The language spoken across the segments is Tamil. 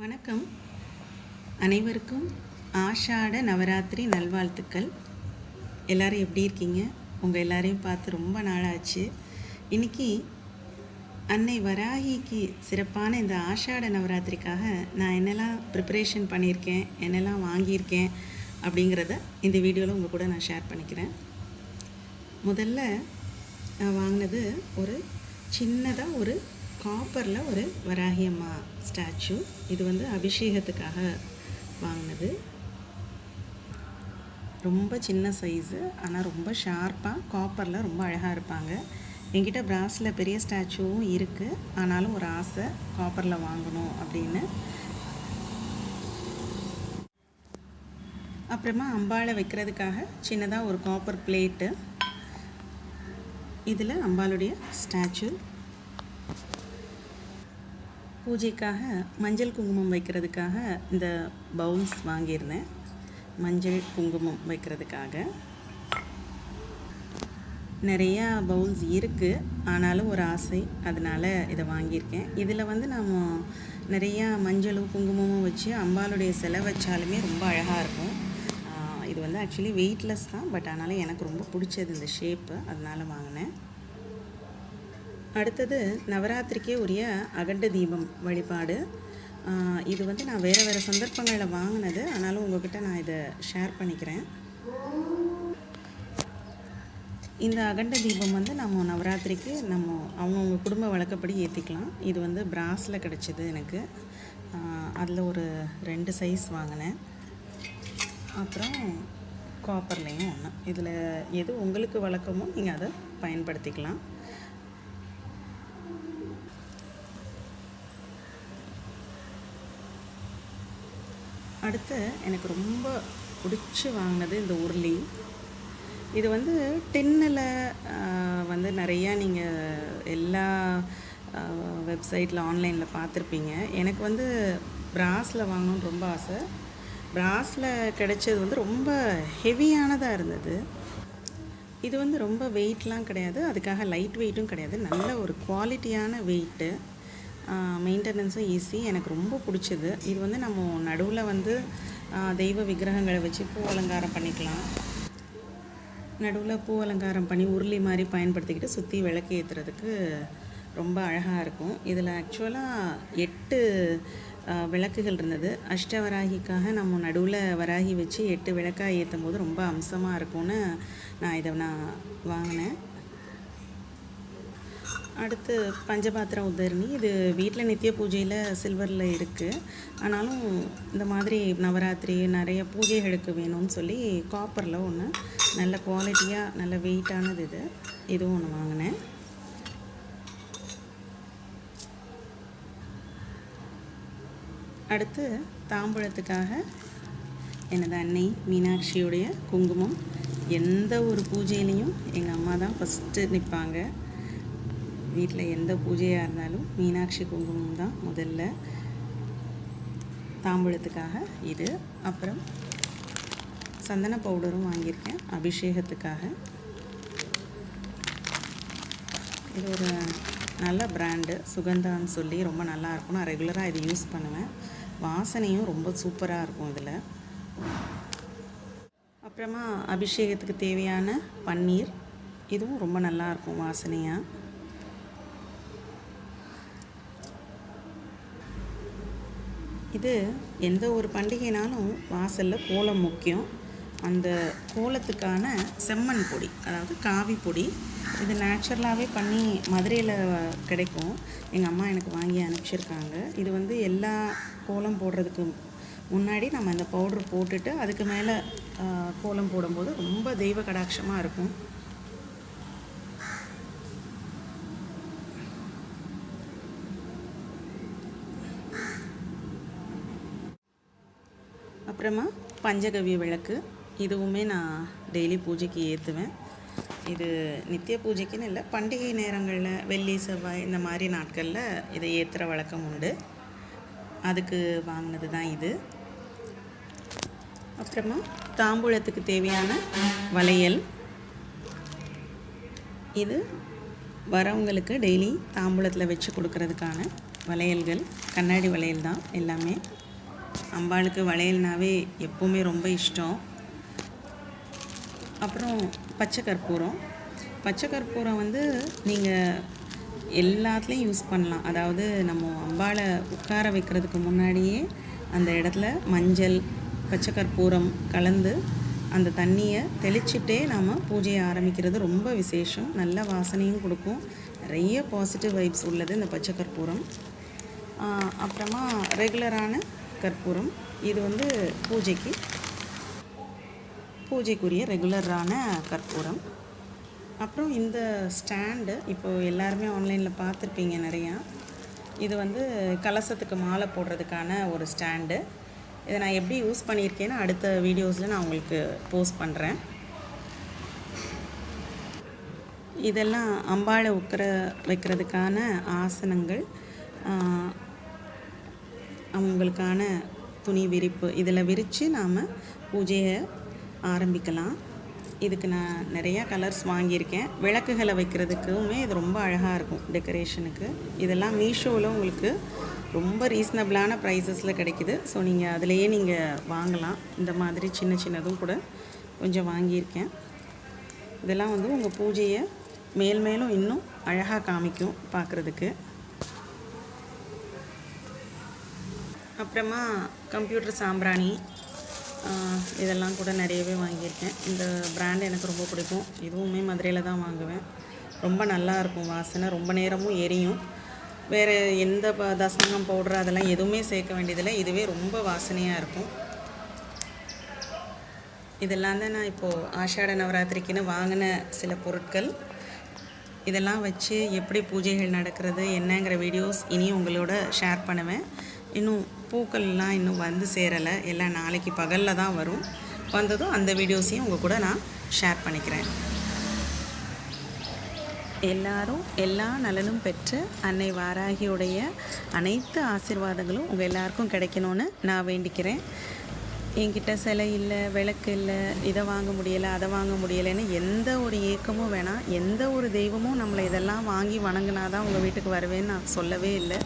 வணக்கம். அனைவருக்கும் ஆஷாட நவராத்திரி நல்வாழ்த்துக்கள். எல்லோரும் எப்படி இருக்கீங்க? உங்கள் எல்லாரையும் பார்த்து ரொம்ப நாளாச்சு. இன்னைக்கு அன்னை வராகிக்கு சிறப்பான இந்த ஆஷாட நவராத்திரிக்காக நான் என்னெல்லாம் ப்ரிப்பரேஷன் பண்ணியிருக்கேன் என்னெல்லாம் வாங்கியிருக்கேன் அப்படிங்கிறத இந்த வீடியோவில் உங்கள் கூட நான் ஷேர் பண்ணிக்கிறேன். முதல்ல நான் வாங்கினது ஒரு சின்னதாக ஒரு காப்பரில் ஒரு வராகி அம்மா ஸ்டாச்சு. இது வந்து அபிஷேகத்துக்காக வாங்கினது. ரொம்ப சின்ன சைஸு ஆனால் ரொம்ப ஷார்ப்பாக காப்பரில் ரொம்ப அழகாக இருப்பாங்க. என்கிட்ட பிராஸில் பெரிய ஸ்டாச்சுவும் இருக்குது ஆனாலும் ஒரு ஆசை காப்பரில் வாங்கணும் அப்படின்னு. அப்புறமா அம்பாளை வைக்கிறதுக்காக சின்னதாக ஒரு காப்பர் பிளேட்டு. இதில் அம்பாளுடைய ஸ்டாச்சு. பூஜைக்காக மஞ்சள் குங்குமம் வைக்கிறதுக்காக இந்த பவுல்ஸ் வாங்கியிருந்தேன். மஞ்சள் குங்குமம் வைக்கிறதுக்காக. நிறையா பவுல்ஸ் இருக்குது ஆனாலும் ஒரு ஆசை. அதனால் இதை வாங்கியிருக்கேன். இதில் வந்து நாம் நிறையா மஞ்சளும் குங்குமமும் வச்சு அம்பாளுடைய சிலை வச்சாலுமே ரொம்ப அழகாக இருக்கும். இது வந்து ஆக்சுவலி வெயிட்லெஸ் தான். பட் ஆனாலும் எனக்கு ரொம்ப பிடிச்சது இந்த ஷேப்பு அதனால் வாங்கினேன். அடுத்தது நவராத்திரிக்கே உரிய அகண்ட தீபம் வழிபாடு. இது வந்து நான் வேறு வேறு சந்தர்ப்பங்களில் வாங்கினது. ஆனாலும் உங்ககிட்ட நான் இதை ஷேர் பண்ணிக்கிறேன். இந்த அகண்ட தீபம் வந்து நம்ம நவராத்திரிக்கு நம்ம அவங்கவுங்க குடும்ப வழக்கப்படி ஏற்றிக்கலாம் இது வந்து பிராஸில் கிடச்சிது எனக்கு. அதில் ஒரு ரெண்டு சைஸ் வாங்கினேன். அப்புறம் காப்பர்லேயும் ஒன்று இதில் எது உங்களுக்கு வழக்கமோ நீங்கள் அதை பயன்படுத்திக்கலாம். அடுத்து எனக்கு ரொம்ப பிடிச்சி வாங்கினது இந்த உருளி. இது வந்து டின்னில் வந்து நிறையா நீங்கள் எல்லா வெப்சைட்டில் ஆன்லைனில் பார்த்துருப்பீங்க. எனக்கு வந்து பிராஸில் வாங்கணும்னு ரொம்ப ஆசை. பிராஸில் கிடைச்சது வந்து ரொம்ப ஹெவியானதாக இருந்தது. இது வந்து ரொம்ப வெயிட்லாம் கிடையாது. அதுக்காக லைட் வெயிட்டும் கிடையாது. நல்ல ஒரு குவாலிட்டியான வெயிட்டு மெயின்டெனன்ஸும் ஈஸி எனக்கு ரொம்ப பிடிச்சது. இது வந்து நம்ம நடுவில் வந்து தெய்வ விக்கிரகங்களை வச்சு பூ அலங்காரம் பண்ணிக்கலாம். நடுவில் பூ அலங்காரம் பண்ணி உருளி மாதிரி பயன்படுத்திக்கிட்டு சுற்றி விளக்கு ஏற்றுறதுக்கு ரொம்ப அழகாக இருக்கும். இதில் ஆக்சுவலாக எட்டு விளக்குகள் இருந்தது. அஷ்டவராகிக்காக நம்ம நடுவில் வராகி வச்சு எட்டு விளக்காக ஏற்றும் போது ரொம்ப அம்சமாக இருக்கும்னு நான் இதை நான் வாங்கினேன். அடுத்து பஞ்சபாத்திர உதரணி. இது வீட்டில் நித்திய பூஜையில் சில்வரில் இருக்குது ஆனாலும் இந்த மாதிரி நவராத்திரி நிறைய பூஜைகளுக்கு வேணும்னு சொல்லி காப்பரில் ஒன்று நல்ல குவாலிட்டியாக நல்ல வெயிட்டானது இது. இதுவும் ஒன்று வாங்கினேன். அடுத்து தாம்பழத்துக்காக எனது அன்னை மீனாட்சியுடைய குங்குமம். எந்த ஒரு பூஜையிலையும் எங்கள் அம்மா தான் ஃபஸ்ட்டு நிற்பாங்க வீட்டில் எந்த பூஜையாக இருந்தாலும் மீனாட்சி குங்குமம் தான் முதல்ல தாம்பூலத்துக்காக இது. அப்புறம் சந்தன பவுடரும் வாங்கியிருக்கேன் அபிஷேகத்துக்காக. இது ஒரு நல்ல பிராண்டு சுகந்தான்னு சொல்லி ரொம்ப நல்லா இருக்கும். நான் ரெகுலராக இது யூஸ் பண்ணுவேன். வாசனையும் ரொம்ப சூப்பராக இருக்கும் இதில். அப்புறமா அபிஷேகத்துக்கு தேவையான பன்னீர். இதுவும் ரொம்ப நல்லா இருக்கும் வாசனையாக. இது எந்த ஒரு பண்டிகைனாலும் வாசலில் கோலம் முக்கியம். அந்த கோலத்துக்கான செம்மண் பொடி அதாவது காவி பொடி இது நேச்சுரலாகவே பண்ணி மதுரையில் கிடைக்கும். எங்கள் அம்மா எனக்கு வாங்கி அனுப்பிச்சிருக்காங்க. இது வந்து எல்லா கோலம் போடுறதுக்கு முன்னாடி நம்ம அந்த பவுடர் போட்டுட்டு அதுக்கு மேலே கோலம் போடும்போது ரொம்ப தெய்வ கடாட்சமாக இருக்கும். அப்புறமா பஞ்சகவ்ய விளக்கு. இதுவுமே நான் டெய்லி பூஜைக்கு ஏற்றுவேன் இது நித்திய பூஜைக்குன்னு இல்லை பண்டிகை நேரங்களில் வெள்ளி செவ்வாய் இந்த மாதிரி நாட்களில் இதை ஏற்றுற வழக்கம் உண்டு. அதுக்கு வாங்கினது தான் இது. அப்புறமா தாம்பூலத்துக்கு தேவையான வளையல். இது வரவங்களுக்கு டெய்லி தாம்பூலத்தில் வச்சு கொடுக்கறதுக்கான வளையல்கள். கண்ணாடி வளையல் தான் எல்லாமே. அம்பாளுக்கு வளையல்னாவே எப்போவுமே ரொம்ப இஷ்டம். அப்புறம் பச்சை கற்பூரம். பச்சை கற்பூரம் வந்து நீங்கள் எல்லாத்துலேயும் யூஸ் பண்ணலாம். அதாவது நம்ம அம்பாளை உட்கார வைக்கிறதுக்கு முன்னாடியே அந்த இடத்துல மஞ்சள் பச்சை கற்பூரம் கலந்து அந்த தண்ணியை தெளிச்சிட்டே நாம் பூஜையை ஆரம்பிக்கிறது ரொம்ப விசேஷம். நல்ல வாசனையும் கொடுக்கும். நிறைய பாசிட்டிவ் வைப்ஸ் உள்ளது இந்த பச்சை கற்பூரம். அப்புறமா ரெகுலரான கற்பூரம். இது வந்து பூஜைக்கு. பூஜைக்குரிய ரெகுலரான கற்பூரம். அப்புறம் இந்த ஸ்டாண்டு இப்போ எல்லாருமே ஆன்லைனில் பார்த்துருப்பீங்க நிறையா. இது வந்து கலசத்துக்கு மாலை போடுறதுக்கான ஒரு ஸ்டாண்டு. இதை நான் எப்படி யூஸ் பண்ணியிருக்கேன்னு அடுத்த வீடியோஸில் நான் உங்களுக்கு போஸ்ட் பண்ணுறேன் இதெல்லாம் அம்பாளை உக்கிற வைக்கிறதுக்கான ஆசனங்கள். அவங்களுக்கான துணி விரிப்பு இதில் விரித்து நாம் பூஜையை ஆரம்பிக்கலாம். இதுக்கு நான் நிறையா கலர்ஸ் வாங்கியிருக்கேன். விளக்குகளை வைக்கிறதுக்குமே இது ரொம்ப அழகாக இருக்கும் டெக்கரேஷனுக்கு இதெல்லாம் மீஷோவில் உங்களுக்கு ரொம்ப ரீசனபிளான ப்ரைஸஸில் கிடைக்குது. ஸோ நீங்கள் அதிலையே நீங்கள் வாங்கலாம். இந்த மாதிரி சின்ன சின்னதும் கூட கொஞ்சம் வாங்கியிருக்கேன். இதெல்லாம் வந்து உங்கள் பூஜையை மேல் மேலும் இன்னும் அழகாக காமிக்கும் பார்க்குறதுக்கு. அப்புறமா கம்ப்யூட்டர் சாம்பிராணி இதெல்லாம் கூட நிறையவே வாங்கியிருக்கேன். இந்த பிராண்ட் எனக்கு ரொம்ப பிடிக்கும். இதுவுமே மதுரையில் தான் வாங்குவேன். ரொம்ப நல்லா இருக்கும் வாசனை. ரொம்ப நேரமும் எரியும். வேறு எந்த ப தசங்கம் பவுடர் அதெல்லாம் எதுவுமே சேர்க்க வேண்டியதில்லை. இதுவே ரொம்ப வாசனையாக இருக்கும். இதெல்லாம் தான் நான் இப்போது ஆஷாட நவராத்திரிக்குன்னு வாங்கின சில பொருட்கள். இதெல்லாம் வச்சு எப்படி பூஜைகள் நடக்கிறது என்னங்கிற வீடியோஸ் இனியும் உங்களோட ஷேர் பண்ணுவேன். இன்னும் பூக்கள்லாம் இன்னும் வந்து சேரலை. எல்லாம் நாளைக்கு பகலில் தான் வரும். வந்ததும் அந்த வீடியோஸையும் உங்கள் கூட நான் ஷேர் பண்ணிக்கிறேன். எல்லாரும் எல்லா நலனும் பெற்று அன்னை வாராகியுடைய அனைத்து ஆசீர்வாதங்களும் உங்கள் எல்லாருக்கும் கிடைக்கணும்னு நான் வேண்டிக்கிறேன். என்கிட்ட சிலை இல்லை விளக்கு இல்லை இதை வாங்க முடியலை அதை வாங்க முடியலைன்னு எந்த ஒரு ஏக்கமும் வேணாம். எந்த ஒரு தெய்வமும் நம்மளை இதெல்லாம் வாங்கி வணங்கினா தான் உங்கள் வீட்டுக்கு வருவேன்னு நான் சொல்லவே இல்லை.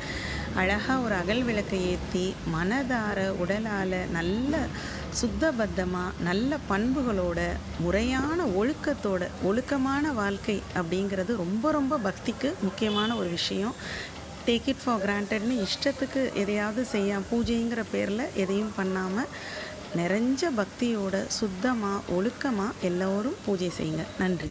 அழகாக ஒரு அகல் விளக்கை ஏற்றி மனதார உடலால் நல்ல சுத்தபத்தமாக நல்ல பண்புகளோட முறையான ஒழுக்கத்தோட ஒழுக்கமான வாழ்க்கை அப்படிங்கிறது ரொம்ப ரொம்ப பக்திக்கு முக்கியமான ஒரு விஷயம். டேக் இட் ஃபார் கிராண்டட்னு இஷ்டத்துக்கு எதையாவது செய்ய பூஜைங்கிற பேரில் எதையும் பண்ணாமல் நிறைஞ்ச பக்தியோட சுத்தமாக ஒழுக்கமாக எல்லோரும் பூஜை செய்யுங்க. நன்றி.